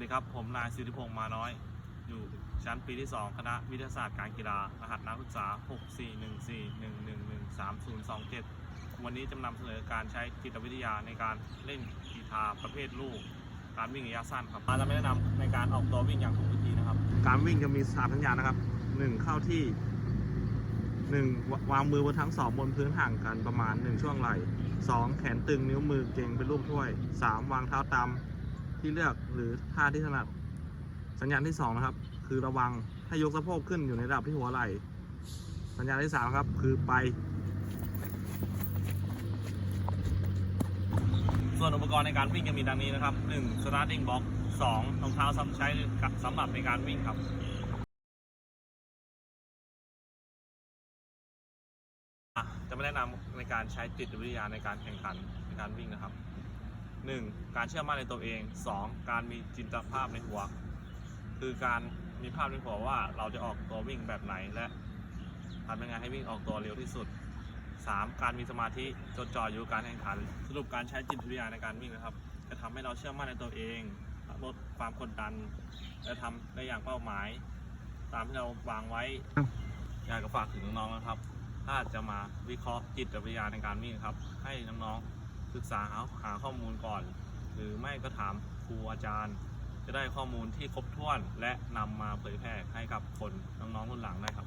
สิทธิพงษ์มาน้อย อยู่ชั้นปีที่ 2 คณะวิทยาศาสตร์การกีฬา รหัสนักศึกษา 64141113027 วันนี้จะนำเสนอการใช้จิตวิทยาในการเล่นกีฬาประเภทลูก การวิ่งระยะสั้นครับมาจะแนะนำในการออกตัววิ่งอย่างถูกวิธีนะครับ การวิ่งจะมีสามสัญญาณนะครับ 1 เข้าที่ 1 วางมือบนทั้งสองบนพื้นห่างกันประมาณ 1 ช่วงไหล่ 2. แขนตึงนิ้วมือเก่งเป็นรูปถ้วย 3. วางเท้าตาม ที่เลือกหรือท่าที่ถนัด สัญญาณที่ 2 นะครับ คือระวังให้ยกสะโพกขึ้นอยู่ในระดับที่หัวไหล่ สัญญาณที่ 3 ครับ คือไป ส่วนอุปกรณ์ในการวิ่งจะมีดังนี้นะครับ 1. starting box 2. รองเท้าสำใช้สำหรับในการวิ่งครับ่จะไม่แนะนำในการใช้จิตวิทยาในการแข่งขันในการวิ่งนะครับ 1. การเชื่อมั่นในตัวเอง 2. การมีจินตภาพในหัว คือการมีภาพในหัวว่าเราจะออกตัววิ่งแบบไหนและทำยังไงให้วิ่งออกตัวเร็วที่สุด 3. การมีสมาธิจดจ่ออยู่การแข่งขัน สรุปการใช้จิตวิทยาในการวิ่งนะครับ จะทำให้เราเชื่อมั่นในตัวเองลดความกดดัน และทำได้อย่างเป้าหมาย ตามที่เราวางไว้ อยากจะฝากถึงน้องๆนะครับ ถ้าจะมาวิเคราะห์จิตวิทยาในการวิ่งครับ ให้น้องๆ ศึกษาหาหาข้อมูลก่อน หรือไม่ก็ถามครูอาจารย์ จะได้ข้อมูลที่ครบถ้วนและนำมาเผยแพร่ให้กับคนน้องๆรุ่นหลังได้ครับ